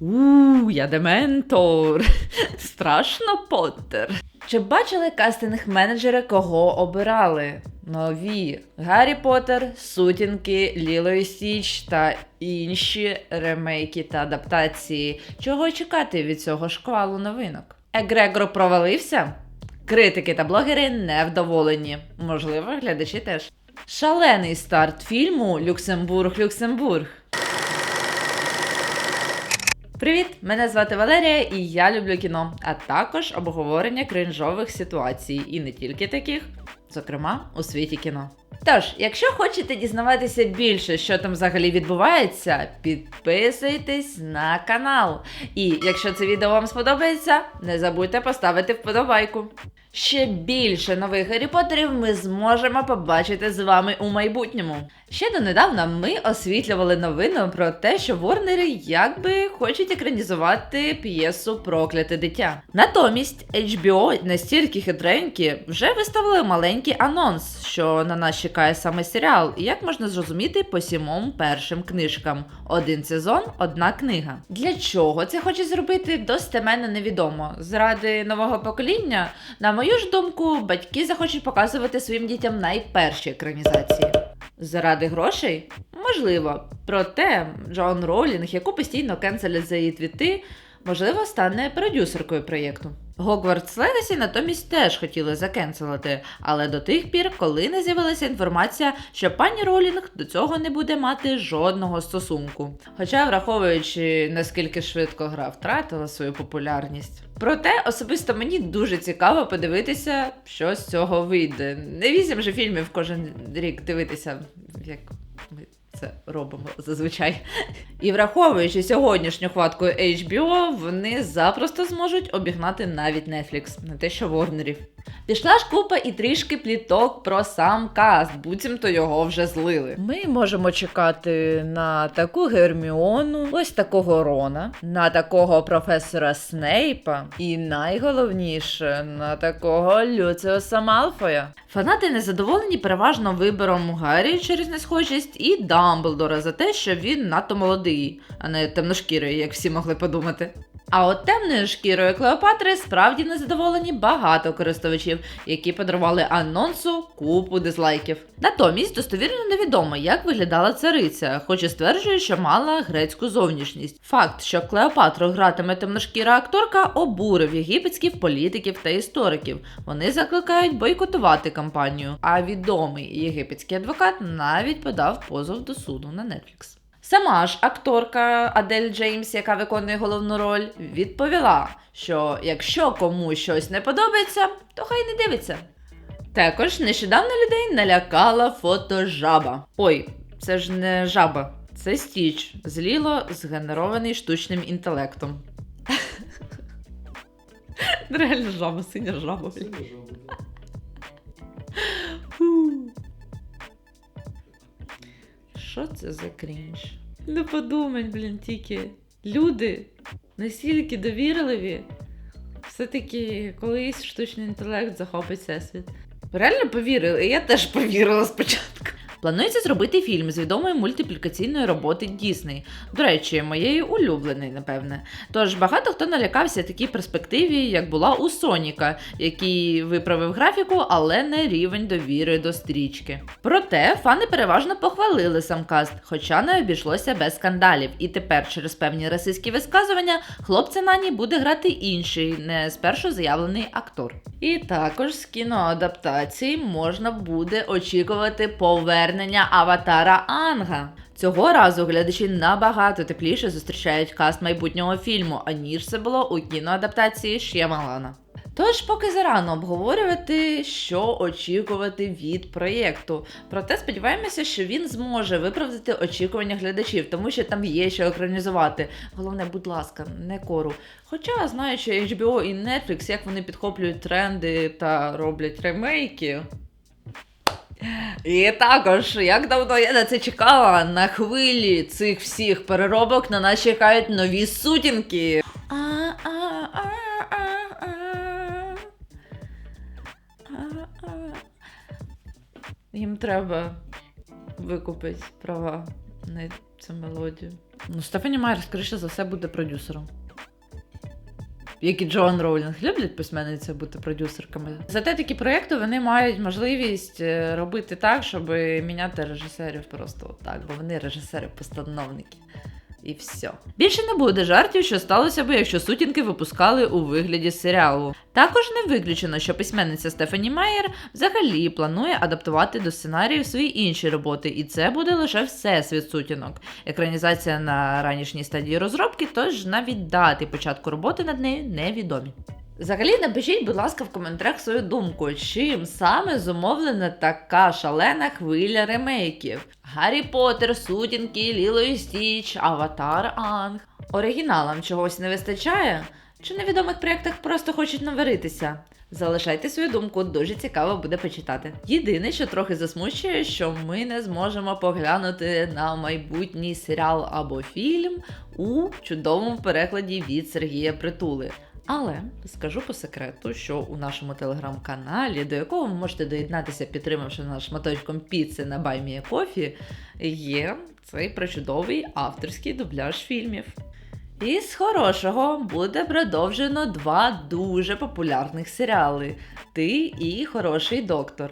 Ууу, я дементор. Страшно Поттер. Чи бачили кастинг-менеджери, кого обирали? Нові Гаррі Поттер, Сутінки, Ліло і Стіч та інші ремейки та адаптації. Чого чекати від цього шквалу новинок? Егрегор провалився? Критики та блогери невдоволені. Можливо, глядачі теж. Шалений старт фільму Люксембург Люксембург. Привіт! Мене звати Валерія і я люблю кіно, а також обговорення кринжових ситуацій, і не тільки таких, зокрема у світі кіно. Тож, якщо хочете дізнаватися більше, що там взагалі відбувається, підписуйтесь на канал. І якщо це відео вам сподобається, не забудьте поставити вподобайку. Ще більше нових Гаррі Поттерів ми зможемо побачити з вами у майбутньому. Ще донедавна ми освітлювали новину про те, що Ворнери якби хочуть екранізувати п'єсу Прокляте дитя. Натомість HBO настільки хитренькі вже виставили маленький анонс, що на нас чекає саме серіал, і як можна зрозуміти по сімом першим книжкам. Один сезон, одна книга. Для чого це хоче зробити, достеменно невідомо. Зради нового покоління, на мою ж думку, батьки захочуть показувати своїм дітям найперші екранізації. Заради грошей? Можливо. Проте Джон Ролінг, яку постійно кенселять за її твіти, можливо, стане продюсеркою проєкту. Hogwarts Legacy натомість теж хотіли закенселити, але до тих пір, коли не з'явилася інформація, що пані Ролінг до цього не буде мати жодного стосунку. Хоча, враховуючи наскільки швидко гра втратила свою популярність. Проте особисто мені дуже цікаво подивитися, що з цього вийде. Не вісім же фільмів кожен рік дивитися, як ми це робимо зазвичай. І враховуючи сьогоднішню хватку HBO, вони запросто зможуть обігнати навіть Netflix, не те що Ворнерів. Пішла ж купа і трішки пліток про сам каст, буцімто його вже злили. Ми можемо чекати на таку Герміону, ось такого Рона, на такого професора Снейпа, і найголовніше на такого Люціуса Малфоя. Фанати незадоволені переважно вибором Гаррі через несхожість і Дамблдора за те, що він надто молодий, а не темношкірий, як всі могли подумати. А от темною шкірою Клеопатри справді незадоволені багато користувачів, які подарували анонсу купу дизлайків. Натомість достовірно невідомо, як виглядала цариця, хоч і стверджує, що мала грецьку зовнішність. Факт, що Клеопатру гратиме темношкіра акторка, обурив єгипетських політиків та істориків. Вони закликають бойкотувати кампанію. А відомий єгипетський адвокат навіть подав позов до суду на Netflix. Сама ж акторка Адель Джеймс, яка виконує головну роль, відповіла, що якщо комусь щось не подобається, то хай не дивиться. Також нещодавно людей налякала фотожаба. Ой, це ж не жаба, це стіч, зліло згенерований штучним інтелектом. Реально жаба, синя жаба. Що це за крінж? Ну подумай, блін, тільки. Люди настільки довірливі. Все-таки колись штучний інтелект захопить всесвіт. Реально повірили, я теж повірила спочатку. Планується зробити фільм з відомої мультиплікаційної роботи Дісней. До речі, моєї улюбленої, напевне. Тож багато хто налякався такій перспективі, як була у Соніка, який виправив графіку, але не рівень довіри до стрічки. Проте фани переважно похвалили сам каст, хоча не обійшлося без скандалів. І тепер, через певні расистські висказування, хлопця Нані буде грати інший, не спершу заявлений актор. І також з кіноадаптації можна буде очікувати повернення аватара Анга. Цього разу глядачі набагато тепліше зустрічають каст майбутнього фільму, аніж це було у кіноадаптації Ш'ямалана. Тож, поки зарано обговорювати, що очікувати від проєкту. Проте сподіваємося, що він зможе виправдати очікування глядачів, тому що там є що екранізувати. Головне, будь ласка, не кору. Хоча, знаючи HBO і Netflix, як вони підхоплюють тренди та роблять ремейки. І також, як давно я на це чекала, на хвилі цих всіх переробок на нас чекають нові сутінки. Їм треба викупити права на цю мелодію. Ну, Стефані Майер, скоріше за все, буде продюсером. Як і Джоан Роулінг люблять письменниці бути продюсерками. Зате такі проекти вони мають можливість е, робити так, щоб міняти режисерів просто так, бо вони режисери-постановники. І все. Більше не буде жартів, що сталося би, якщо сутінки випускали у вигляді серіалу. Також не виключено, що письменниця Стефані Майер взагалі планує адаптувати до сценарію свої інші роботи, і це буде лише всесвіт сутінок. Екранізація на ранішній стадії розробки, тож навіть дати початку роботи над нею невідомі. Взагалі напишіть, будь ласка, в коментарях свою думку, чим саме зумовлена така шалена хвиля ремейків: Гаррі Поттер, Сутінки, Ліло і Стіч, Аватар Анг. Оригіналам чогось не вистачає? Чи на відомих проєктах просто хочуть наваритися? Залишайте свою думку, дуже цікаво буде почитати. Єдине, що трохи засмучує, що ми не зможемо поглянути на майбутній серіал або фільм у чудовому перекладі від Сергія Притули. Але скажу по секрету, що у нашому телеграм-каналі, до якого ви можете доєднатися, підтримавши наш шматочком піци на Баймія Кофі, є цей причудовий авторський дубляж фільмів. І з хорошого буде продовжено два дуже популярних серіали: Ти і Хороший доктор.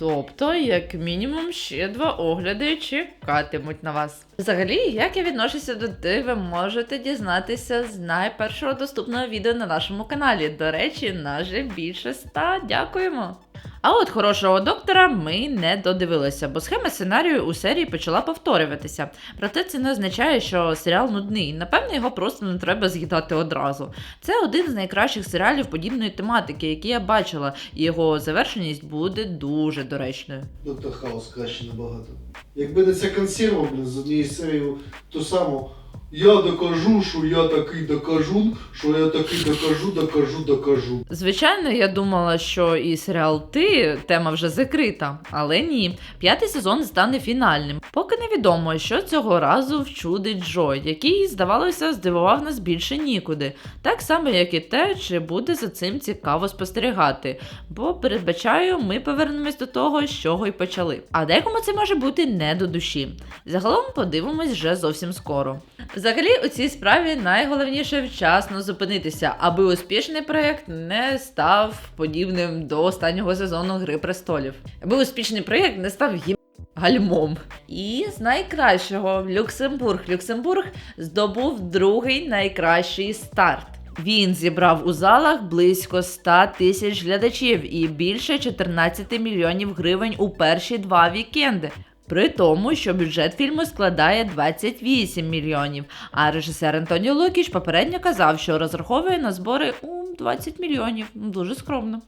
Тобто, як мінімум, ще два огляди чекатимуть на вас. Взагалі, як я відношуся до ти, ви можете дізнатися з найпершого доступного відео на нашому каналі. До речі, нас же більше ста. Дякуємо. А от хорошого доктора ми не додивилися, бо схема сценарію у серії почала повторюватися. Проте це не означає, що серіал нудний. Напевно, його просто не треба з'їдати одразу. Це один з найкращих серіалів подібної тематики, які я бачила, і його завершеність буде дуже доречною. Доктор Хаус краще набагато. Якби не ця консерва, блін, з однієї серії ту саму. Я докажу, що я такий докажу, що я такий докажу, докажу, докажу. Звичайно, я думала, що і серіал Ти тема вже закрита, але ні. П'ятий сезон стане фінальним. Поки невідомо, що цього разу вчудить Джо, який, здавалося, здивував нас більше нікуди. Так само, як і те, чи буде за цим цікаво спостерігати. Бо передбачаю, ми повернемось до того, з чого й почали. А декому це може бути не до душі. Загалом подивимось вже зовсім скоро. Взагалі, у цій справі найголовніше вчасно зупинитися, аби успішний проєкт не став подібним до останнього сезону Гри престолів. Аби успішний проєкт не став їм гальмом. І з найкращого Люксембург. Люксембург здобув другий найкращий старт. Він зібрав у залах близько 100 тисяч глядачів і більше 14 мільйонів гривень у перші два вікенди. При тому, що бюджет фільму складає 28 мільйонів, а режисер Антоніо Лукіч попередньо казав, що розраховує на збори у 20 мільйонів. Ну, Дуже скромно.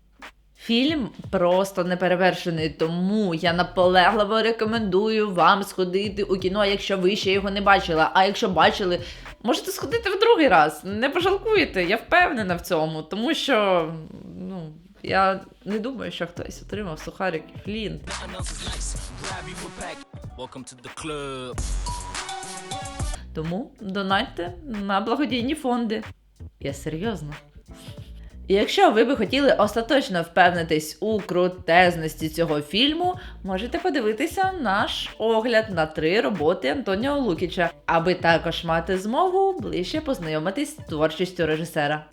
Фільм просто неперевершений, тому я наполегливо рекомендую вам сходити у кіно, якщо ви ще його не бачили. А якщо бачили, можете сходити в другий раз. Не пожалкуєте, я впевнена в цьому, тому що я не думаю, що хтось отримав the club. Тому донатьте на благодійні фонди. Я серйозно. І якщо ви би хотіли остаточно впевнитись у крутезності цього фільму, можете подивитися наш огляд на три роботи Антоніо Лукіча, аби також мати змогу ближче познайомитись з творчістю режисера.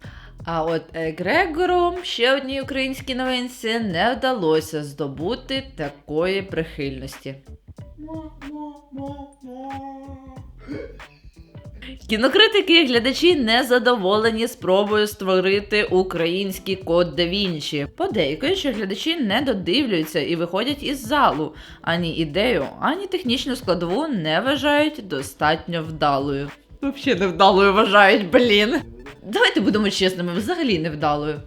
А от Егрегору, ще одній українській новинці, не вдалося здобути такої прихильності. Кінокритики і глядачі не задоволені спробою створити український код да Вінчі. Подейкують, що глядачі не додивлюються і виходять із залу. Ані ідею, ані технічну складову не вважають достатньо вдалою. Взагалі невдалою вважають, блін. Давайте будемо чесними, взагалі невдалою.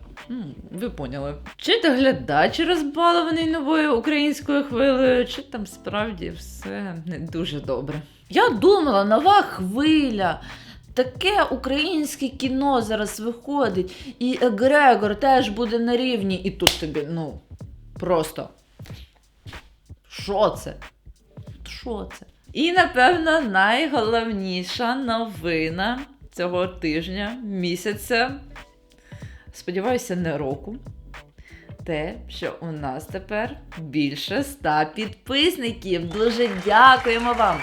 Ви поняли. Чи то глядач розбалований новою українською хвилею, чи там справді все не дуже добре. Я думала, нова хвиля. Таке українське кіно зараз виходить, і Егрегор теж буде на рівні, і тут тобі, ну, просто. Що це? Що це? І, напевно, найголовніша новина цього тижня, місяця, сподіваюся, не року. Те, що у нас тепер більше ста підписників. Дуже дякуємо вам!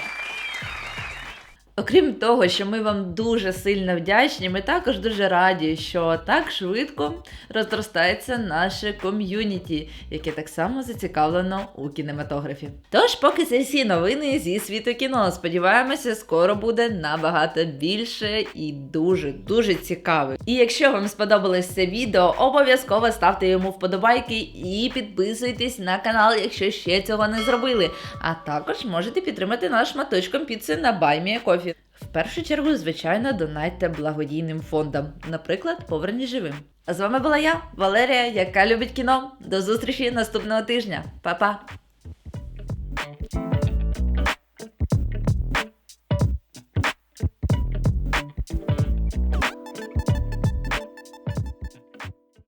Окрім того, що ми вам дуже сильно вдячні, ми також дуже раді, що так швидко розростається наше ком'юніті, яке так само зацікавлено у кінематографі. Тож, поки це всі новини зі світу кіно, сподіваємося, скоро буде набагато більше і дуже дуже цікаве. І якщо вам сподобалось це відео, обов'язково ставте йому вподобайки і підписуйтесь на канал, якщо ще цього не зробили. А також можете підтримати наш шматочком піци на Баймія Кофі. В першу чергу, звичайно, донайте благодійним фондам, наприклад, Поверні живим. А з вами була я, Валерія, яка любить кіно. До зустрічі наступного тижня. Па-па!